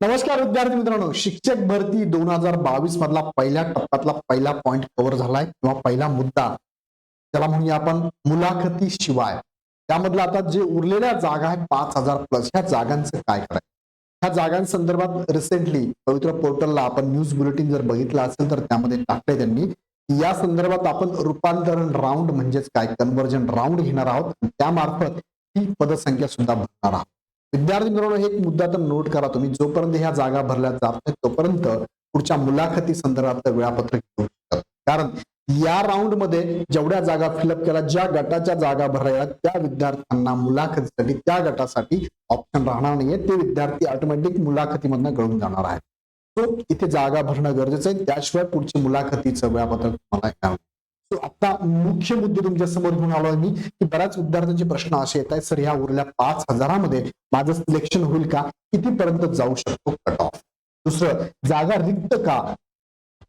नमस्कार विद्यार्थी मित्रांनो. शिक्षक भरती दोन हजार बावीस मधला पहिल्या टप्प्यातला पहिला पॉइंट कव्हर झालाय. किंवा पहिला मुद्दा. त्याला म्हणूया आपण मुलाखती शिवाय. त्यामधलं आता जे उरलेल्या जागा आहेत पाच हजार प्लस ह्या जागांचं काय करायचं? ह्या जागांसंदर्भात रिसेंटली पवित्र पोर्टलला आपण न्यूज बुलेटिन जर बघितलं असेल तर त्यामध्ये टाकले त्यांनी की या संदर्भात आपण रूपांतरण राऊंड म्हणजेच काय कन्व्हर्जन राऊंड घेणार आहोत. त्यामार्फत ही पदसंख्या सुद्धा भरणार आहोत. विद्यार्थी मित्रांनो हे एक मुद्दा तर नोट करा तुम्ही. जोपर्यंत ह्या जागा भरल्या जात नाही तोपर्यंत पुढच्या मुलाखती संदर्भातलं वेळापत्रक घेऊ शकतात कारण या राऊंडमध्ये जेवढ्या जागा फिलअप केल्या ज्या गटाच्या जागा भरल्या त्या विद्यार्थ्यांना मुलाखतीसाठी त्या गटासाठी ऑप्शन राहणार नाहीये. ते विद्यार्थी ऑटोमॅटिक मुलाखतीमधनं गळून जाणार आहेत. सो इथे जागा भरणं गरजेचं आहे. त्याशिवाय पुढची मुलाखतीचं वेळापत्रक तुम्हाला येणार आता मुख्य मुद्दे तुमच्यासमोर घेऊन आलोय मी की बऱ्याच विद्यार्थ्यांचे प्रश्न असे येत आहेत सर ह्या उरल्या पाच हजारामध्ये माझं सिलेक्शन होईल का? कितीपर्यंत जाऊ शकतो कट ऑफ दुसरं जागा रिक्त का?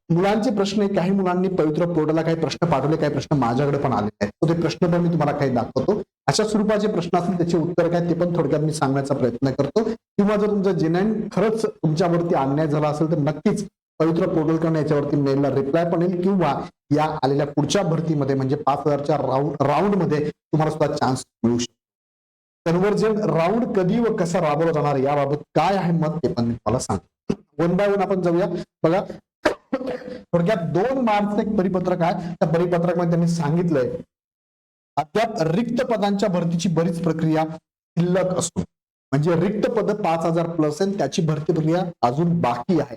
मुलांचे प्रश्न काही मुलांनी पवित्र पोर्टलला काही प्रश्न पाठवले काही प्रश्न माझ्याकडे पण आले आहेत. ते प्रश्न पण मी तुम्हाला काही दाखवतो. अशा स्वरूपाचे प्रश्न असतील त्याचे उत्तर काय ते पण थोडक्यात मी सांगण्याचा प्रयत्न करतो. किंवा जर तुमचं जेन्युन खरंच तुमच्यावरती अन्याय झाला असेल तर नक्कीच पवित्र पोर्टलकडून याच्यावरती मेलला रिप्लाय पण येईल किंवा या आलेल्या पुढच्या भरतीमध्ये म्हणजे पाच हजारच्या राऊंड राऊंडमध्ये तुम्हाला सुद्धा चान्स मिळू शकतो. कन्व्हर्जन राऊंड कधी व कसा राबवला जाणार याबाबत काय आहे मत ते पण मी तुम्हाला सांगतो. वन बाय वन आपण जाऊया. बघा थोडक्यात दोन मार्चचं एक परिपत्रक आहे. त्या परिपत्रकामध्ये त्यांनी सांगितलंय अद्याप रिक्त पदांच्या भरतीची बरीच प्रक्रिया शिल्लक असतो. म्हणजे रिक्त पद पाच हजार प्लस आहे त्याची भरती प्रक्रिया अजून बाकी आहे.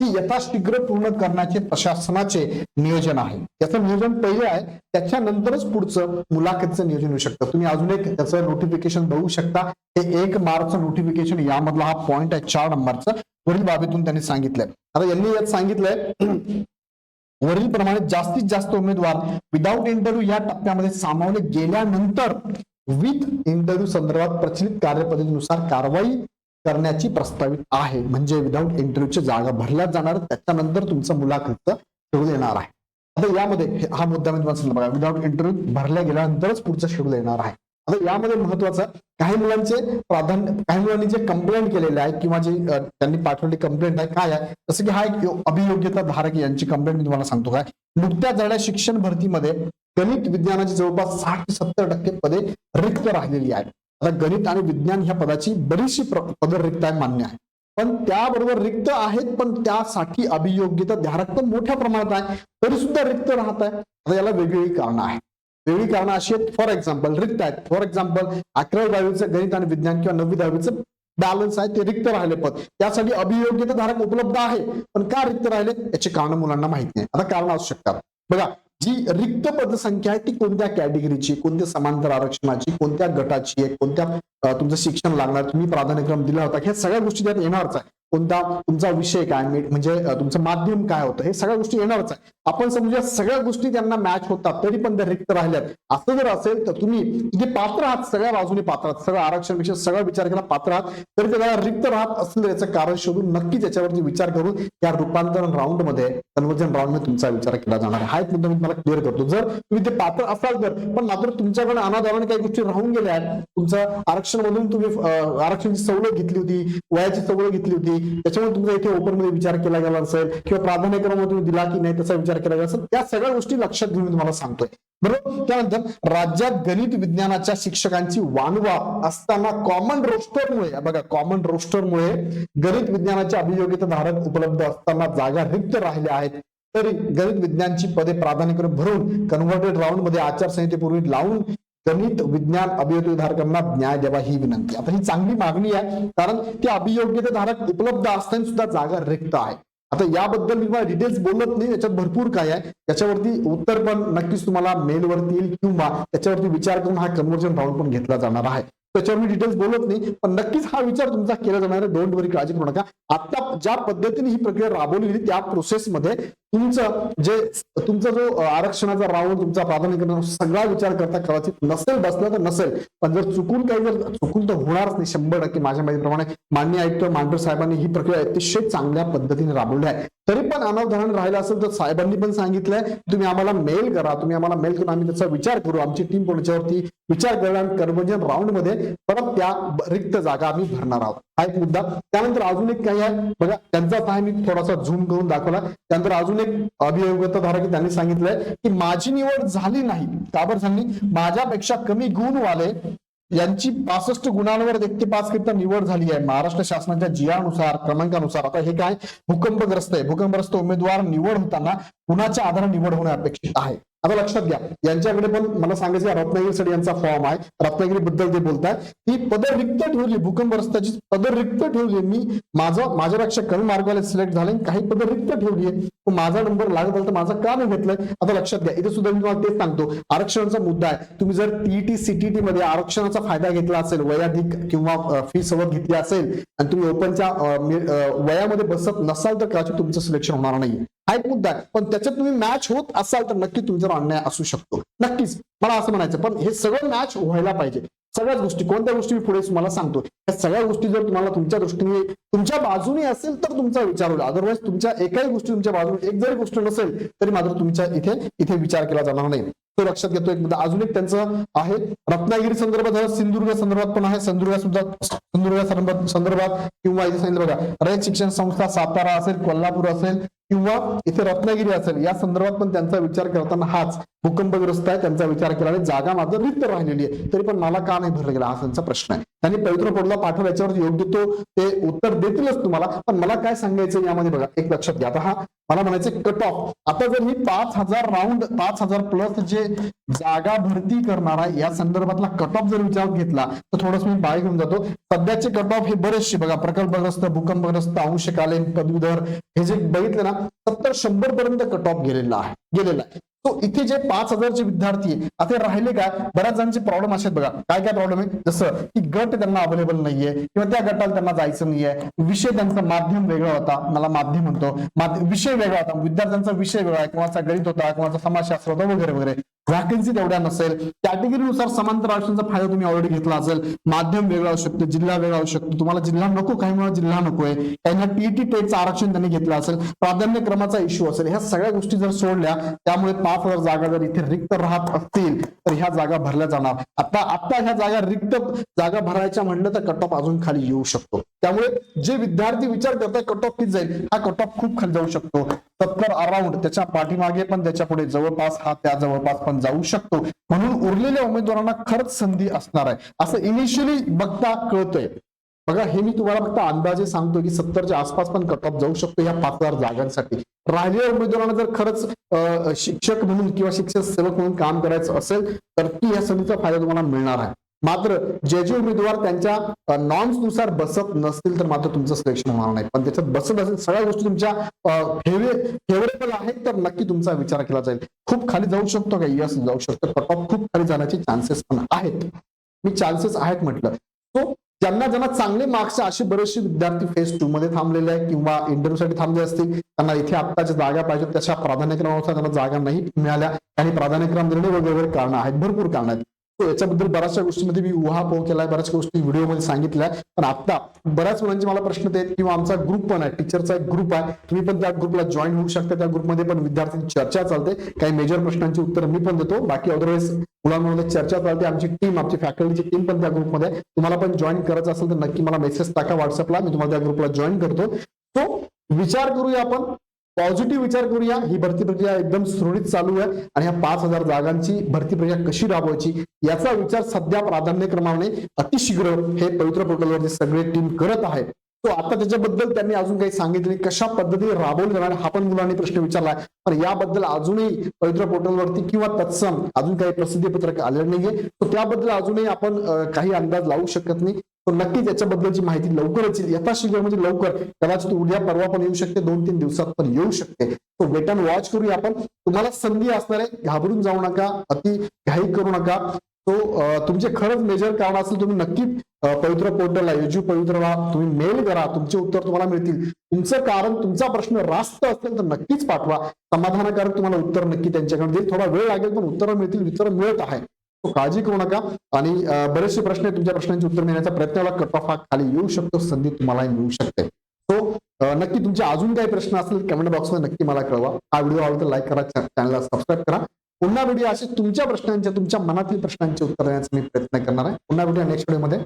ती यथाशीघ्र पूर्ण करण्याचे प्रशासनाचे नियोजन आहे. त्याचं नियोजन पहिले आहे त्याच्यानंतरच पुढचं मुलाखतचं नियोजन होऊ शकतं. तुम्ही अजून एक त्याचं नोटिफिकेशन बघू शकता. हे एक मार्चचं नोटिफिकेशन यामधला हा पॉइंट आहे चार नंबरचा. वरील बाबीतून त्यांनी सांगितलंय. आता यांनी यात सांगितलंय वरील प्रमाणे जास्तीत जास्त उमेदवार विदाऊट इंटरव्ह्यू या टप्प्यामध्ये सामावले गेल्यानंतर विथ इंटरव्ह्यू संदर्भात प्रचलित कार्यपद्धतीनुसार कारवाई करण्याची प्रस्तावित आहे. म्हणजे विदाऊट इंटरव्ह्यूची जागा भरल्या जाणार त्याच्यानंतर तुमचं मुलाखत शेड्यूल येणार आहे. आता यामध्ये हे- हा मुद्दा मी तुम्हाला सांगितलं बघा. विदाऊट इंटरव्ह्यू भरल्या गेल्यानंतरच पुढचं शेड्यूल येणार आहे. आता यामध्ये महत्वाचं काही मुलांचे प्राधान्य काही मुलांनी जे कंप्लेंट केलेले आहे किंवा जे त्यांनी पाठवलेली कंप्लेंट आहे काय आहे? जसं की हा एक अभियोग्यता धारक यांची कंप्लेंट मी तुम्हाला सांगतो काय नुकत्याच झालेल्या शिक्षण भरतीमध्ये गणित विज्ञानाची जवळपास साठ ते सत्तर टक्के पदे रिक्त राहिलेली आहेत. आता गणित आणि विज्ञान ह्या पदाची बरीचशी प्र- पदं रिक्त आहे मान्य आहे. पण त्याबरोबर रिक्त आहेत पण त्यासाठी अभियोग्यता धारक पण मोठ्या प्रमाणात आहे तरी सुद्धा रिक्त राहत आहे. आता याला वेगवेगळी कारणं आहेत. वेगळी कारणं अशी आहेत फॉर एक्झाम्पल रिक्त आहेत. फॉर एक्झाम्पल अकरावी दहावीचं गणित आणि विज्ञान किंवा नववी दहावीचं बॅलन्स आहे ते रिक्त राहिले पद. त्यासाठी अभियोग्यता धारक उपलब्ध आहे पण का रिक्त राहिले याची कारण मुलांना माहीत नाही. आता कारण असू शकतात. बघा जी रिक्त पदसंख्या आहे ती कोणत्या कॅटेगरीची कोणत्या समांतर आरक्षणाची कोणत्या गटाची आहे? कोणत्या तुमचं शिक्षण लागणार तुम्ही प्राधान्यक्रम दिला होता ह्या सगळ्या गोष्टी त्यात येणारच आहे. कोणता तुमचा विषय काय? मी- म्हणजे तुमचं माध्यम काय होतं? हे सगळ्या गोष्टी येणारच आहे. आपण समजूया सगळ्या गोष्टी त्यांना मॅच होतात तरी पण त्या रिक्त राहिल्यात. असं जर असेल तर तुम्ही तिथे पात्र आहात सगळ्या बाजूने पात्र आहात. सगळं आरक्षण विषय सगळा विचार केला पात्र आहात. तरी त्याला रिक्त राहत असेल याचं कारण शोधून नक्की त्याच्यावरती विचार करून या रूपांतरण राऊंडमध्ये कन्वर्जन राऊंडमध्ये तुमचा विचार केला जाणार आहे. हा एक मुद्दा मी तुम्हाला क्लिअर करतो. जर तुम्ही ते पात्र असाल तर पण मात्र तुमच्याकडे अनाधारण काही गोष्टी राहून गेल्या आहेत. तुमचं आरक्षण मधून तुम्ही आरक्षणची आरक्षणाची सवलत घेतली होती वयाची सवलत घेतली होती त्याच्यामुळे तुमचा इथे ओपनमध्ये विचार केला गेला असेल किंवा प्राधान्यक्रम तुम्ही दिला की नाही त्याचा विचार केला गेला असेल त्या सगळ्या गोष्टी लक्षात घेऊन मी तुम्हाला सांगतोय. बरोबर? त्यानंतर राज्यात गणित विज्ञानाच्या शिक्षकांची वानवा असताना कॉमन रोस्टरमुळे बघा कॉमन रोस्टरमुळे गणित विज्ञानाच्या अभियोग्यता धारक उपलब्ध असताना जागा रिक्त राहिल्या आहेत. तरी गणित विज्ञानची पदे प्राधान्यक्रम भरून कन्व्हर्टेड राऊंडमध्ये आचारसंहितेपूर्वी लावून गणित विज्ञान अभियोग्य धारकांना न्याय द्यावा ही विनंती. आता ही चांगली मागणी आहे कारण ते अभियोग्यता धारक उपलब्ध असताना सुद्धा जागा रिक्त आहे. आता याबद्दल मी तुम्हाला डिटेल्स बोलत नाही याच्यात भरपूर काय आहे. त्याच्यावरती उत्तर पण नक्कीच तुम्हाला मेलवरती येईल किंवा त्याच्यावरती विचार करून हा कन्व्हर्जन राऊंड पण घेतला जाणार आहे. त्याच्यावर मी डिटेल्स बोलत नाही पण नक्कीच हा विचार तुमचा केला जाणार आहे. डोंट वरी काळजी करू नका. आता ज्या पद्धतीने ही प्रक्रिया राबवली गेली त्या प्रोसेसमध्ये तुमचं जे तुमचा जो आरक्षणाचा राऊंड तुमचा प्राधान्य सगळा विचार करता कदाचित नसेल बसला तर नसेल पण जर चुकून काही जर चुकून तर होणारच नाही शंभर टक्के माझ्या माहितीप्रमाणे मान्य आयुक्त मांडर साहेबांनी ही प्रक्रिया अतिशय चांगल्या पद्धतीने राबवली आहे. तरी पण अनावधान राहिलं असेल तर साहेबांनी पण सांगितलंय तुम्ही आम्हाला मेल करा तुम्ही आम्हाला मेल करून आम्ही त्याचा विचार करू. आमची टीम पण याच्यावरती विचार करू आणि कन्व्हर्जन राऊंडमध्ये परत त्या रिक्त जागा आम्ही भरणार आहोत. हा एक मुद्दा. त्यानंतर अजून एक काही आहे. बघा त्यांचा आहे मी थोडासा झूम करून दाखवला. त्यानंतर अजून एक अभियोगताधारक त्यांनी सांगितलंय की माझी निवड झाली नाही. का बरं सांगली? माझ्यापेक्षा कमी गुण वाले यांची पासष्ट गुणांवर व्यक्ती पास करता निवड झाली आहे. महाराष्ट्र शासनाच्या जियानुसार क्रमांकानुसार. आता हे काय? भूकंपग्रस्त आहे. भूकंपग्रस्त उमेदवार निवड होताना कुणाच्या आधारे निवड होणे अपेक्षित आहे? आता लक्षात घ्या यांच्याकडे पण मला सांगायचं रत्नागिरी रत्नागिरीसाठी यांचा फॉर्म आहे. रत्नागिरी बद्दल ते बोलतात ही पद रिक्त ठेवली भूकंपग्रस्ताची पद रिक्त ठेवली. मी माझं माझ्यापेक्षा कमी मार्गाला सिलेक्ट झाले आणि काही पद रिक्त ठेवली आहे. माझा नंबर लागत आला तर माझा का नाही घेतलाय? आता लक्षात घ्या इथे सुद्धा मी तुम्हाला तेच सांगतो. आरक्षणाचा मुद्दा आहे. तुम्ही जर टीईटी सीटीटी मध्ये आरक्षणाचा फायदा घेतला असेल वयाधिक किंवा फी सवत घेतली असेल आणि तुम्ही ओपनच्या वयामध्ये बसत नसाल तर कदाचित तुमचं सिलेक्शन होणार नाही हा एक मुद्दा आहे. पण त्याच्यात तुम्ही मॅच होत असाल तर नक्की तुमच्यावर अन्याय असू शकतो. नक्कीच. मला असं म्हणायचं पण हे सगळं मॅच व्हायला पाहिजे. सगळ्याच गोष्टी कोणत्या गोष्टी मी पुढे तुम्हाला सांगतो या सगळ्या गोष्टी जर तुम्हाला तुमच्या दृष्टीने तुमच्या बाजूने असेल तर तुमचा विचार होईल. अदरवाईज तुमच्या एकाही गोष्टी तुमच्या बाजूने एक जरी गोष्ट नसेल तरी मात्र तुमच्या इथे इथे विचार केला जाणार नाही. तो लक्षात घेतो एक मुद्दा. अजून एक त्यांचं आहे रत्नागिरी संदर्भात सिंधुदुर्ग संदर्भात पण आहे. सिंधुदुर्ग सुद्धा सिंधुदुर्ग संदर्भात संदर्भात किंवा इथे सांगितलं बघा रयत शिक्षण संस्था सातारा असेल कोल्हापूर असेल किंवा इथे रत्नागिरी असेल या संदर्भात पण त्यांचा विचार करताना हाच भूकंपग्रस्त आहे त्यांचा विचार केला आणि जागा मात्र रिक्त राहिलेली आहे. तरी पण मला का नाही भरलं गेला? हा त्यांचा प्रश्न आहे. त्यांनी पवित्र पडला पाठवलं याच्यावर योग्य तो ते उत्तर देतीलच तुम्हाला. पण मला काय सांगायचं यामध्ये बघा एक लक्षात घ्या. आता हा मला म्हणायचं कट ऑफ आता जर ही पाच हजार राऊंड पाच हजार प्लस जे जागा भरती करणारा या संदर्भातला कट ऑफ जर विचारात घेतला तर थोडस मी बाय घेऊन जातो. सध्याचे कट ऑफ हे बरेचसे बघा प्रकल्पग्रस्त भूकंपग्रस्त अंशकालीन पदवीधर हे जे बघितले ना सत्तर शंभर पर्यंत कट ऑफ गेलेला आहे गेलेला आहे. तो इथे जे पाच हजारचे विद्यार्थी आहे आता राहिले काय? बऱ्याच जणांचे प्रॉब्लेम असे आहेत बघा. काय काय प्रॉब्लेम आहे जसं की गट त्यांना अवेलेबल नाहीये किंवा त्या गटाला त्यांना जायचं नाहीये. विषय त्यांचा माध्यम वेगळा होता मला माध्यम म्हणतो. विषय वेगळा होता. विद्यार्थ्यांचा विषय वेगळा आहे. किंवा गणित होता किंवा समाजशास्त्र होता वगैरे वगैरे. व्हॅकन्सी तेवढ्या नसेल. कॅटेगरीनुसार समांतर आरक्षणाचा फायदा तुम्ही ऑलरेडी घेतला असेल. माध्यम वेगळा असू शकतो जिल्हा वेगळा असू शकतो. तुम्हाला जिल्हा नको काही म्हणून जिल्हा नकोय. त्यांना टीईटी टेटचं आरक्षण त्यांनी घेतलं असेल. प्राधान्य क्रमाचा इश्यू असेल. ह्या सगळ्या गोष्टी जर सोडल्या त्यामुळे पाच हजार जागा जर इथे रिक्त राहत असतील तर ह्या जागा भरल्या जाणार. आता आता ह्या जागा रिक्त जागा भरायच्या म्हणलं तर कट ऑफ अजून खाली येऊ शकतो. त्यामुळे जे विद्यार्थी विचार करतात कट ऑफ किती जाईल? हा कट ऑफ खूप खाली जाऊ शकतो. सत्तर अराउंड त्याच्या पाठीमागे पण त्याच्या पुढे जवळपास हा त्या जवळपास पण जाऊ शकतो. म्हणून उरलेल्या उमेदवारांना खरंच संधी असणार आहे. असं इनिशियली बघता कळतंय. बघा हे मी तुम्हाला फक्त अंदाजे सांगतो की सत्तरच्या आसपास पण कट ऑफ जाऊ शकतो या पाच हजार जागांसाठी. राहिलेल्या उमेदवारांना जर खरंच शिक्षक म्हणून किंवा शिक्षक सेवक म्हणून काम करायचं असेल तर ती या संधीचा फायदा तुम्हाला मिळणार आहे. मात्र जे जे उमेदवार त्यांच्या नॉर्म्सनुसार बसत नसतील तर मात्र तुमचं सिलेक्शन होणार नाही. पण त्याच्यात बसत असेल सगळ्या गोष्टी तुमच्या फेवरेबल आहेत तर नक्की तुमचा विचार केला जाईल. खूप खाली जाऊ शकतो का? यस जाऊ शकतो. कट ऑफ खूप खाली जाण्याचे चान्सेस पण आहेत. मी चान्सेस आहेत म्हटलं. सो ज्यांना ज्यांना चांगले मार्क्स असे बरेचसे विद्यार्थी फेज टू मध्ये थांबलेले आहेत किंवा इंटरव्ह्यू साठी थांबले असतील त्यांना इथे आत्ताच्या जागा पाहिजेत तशा प्राधान्यक्रमानुसार त्यांना जागा नाही मिळाल्या. आणि प्राधान्यक्रम देणे वगैरे वगैरे कारणं आहेत भरपूर कारण आहेत. याच्याबद्दल बऱ्याचशा गोष्टीमध्ये मी उहापोह केलाय बऱ्याच गोष्टी व्हिडिओमध्ये सांगितल्या. पण आता बऱ्याच मुलांचे मला प्रश्न येत किंवा आमचा ग्रुप पण आहे टीचरचा एक ग्रुप आहे. तुम्ही पण त्या ग्रुपला जॉईन होऊ शकता त्या ग्रुपमध्ये पण विद्यार्थ्यांची चर्चा चालते. काही मेजर प्रश्नांची उत्तर मी पण देतो. बाकी अदरवाईज मुलांमध्ये चर्चा चालते. आमची टीम आमची फॅकल्टीची टीम पण त्या ग्रुपमध्ये तुम्हाला पण जॉईन करायचं असेल तर नक्की मला मेसेज टाका व्हॉट्सअपला मी तुम्हाला त्या ग्रुपला जॉईन करतो. तो विचार करूया आपण. पॉझिटिव्ह विचार करूया. ही भरती प्रक्रिया एकदम सुरळीत चालू आहे आणि ह्या पाच हजार जागांची भरती प्रक्रिया कशी राबवायची याचा विचार सध्या प्राधान्यक्रमाने अतिशीघ्र हे पवित्र पोर्टलवरती सगळे टीम करत आहे तो आता त्याच्याबद्दल त्यांनी अजून काही सांगितले कशा पद्धतीने राबवले जाणार हा पण मुलांनी प्रश्न विचारला पण याबद्दल अजूनही पवित्र पोर्टलवरती किंवा तत्सम अजून काही प्रसिद्धी पत्रक आलेलं नाहीये. तर त्याबद्दल अजूनही आपण काही अंदाज लावू शकत नाही. तर नक्कीच याच्याबद्दलची माहिती लवकरच येईल. यथाशीघ्र म्हणजे लवकर. कदाचित उद्या परवा पण येऊ शकते. दोन तीन दिवसात पण येऊ शकते. तो वेट अँड वॉच करूया आपण. तुम्हाला संधी असणार आहे. घाबरून जाऊ नका. अति घाई करू नका. तो तुमचे खरंच मेजर कारण असेल तुम्ही नक्की पवित्र पोर्टलला युजी पवित्रला तुम्ही मेल करा तुमचे उत्तर तुम्हाला मिळतील. तुमचं कारण तुमचा प्रश्न रास्त असेल तर नक्कीच पाठवा. समाधानकारक तुम्हाला उत्तर नक्की त्यांच्याकडे देईल. थोडा वेळ लागेल पण उत्तरं मिळतील उत्तर मिळत आहे. तो काळजी करू नका. आणि बरेचसे प्रश्न तुमच्या प्रश्नांचे उत्तर मिळण्याचा प्रयत्न कट ऑफ हा खाली येऊ शकतो. संधी तुम्हाला मिळू शकते. सो नक्की तुमचे अजून काही प्रश्न असतील कमेंट बॉक्समध्ये नक्की मला कळवा. हा व्हिडिओ आवडतो लाईक करा चॅनलला सबस्क्राईब करा. पुन्हा व्हिडिओ असे तुमच्या प्रश्नांच्या तुमच्या मनातील प्रश्नांचे उत्तर देण्याचा मी प्रयत्न करणार आहे. पुन्हा व्हिडिओ नेक्स्ट व्हिडिओमध्ये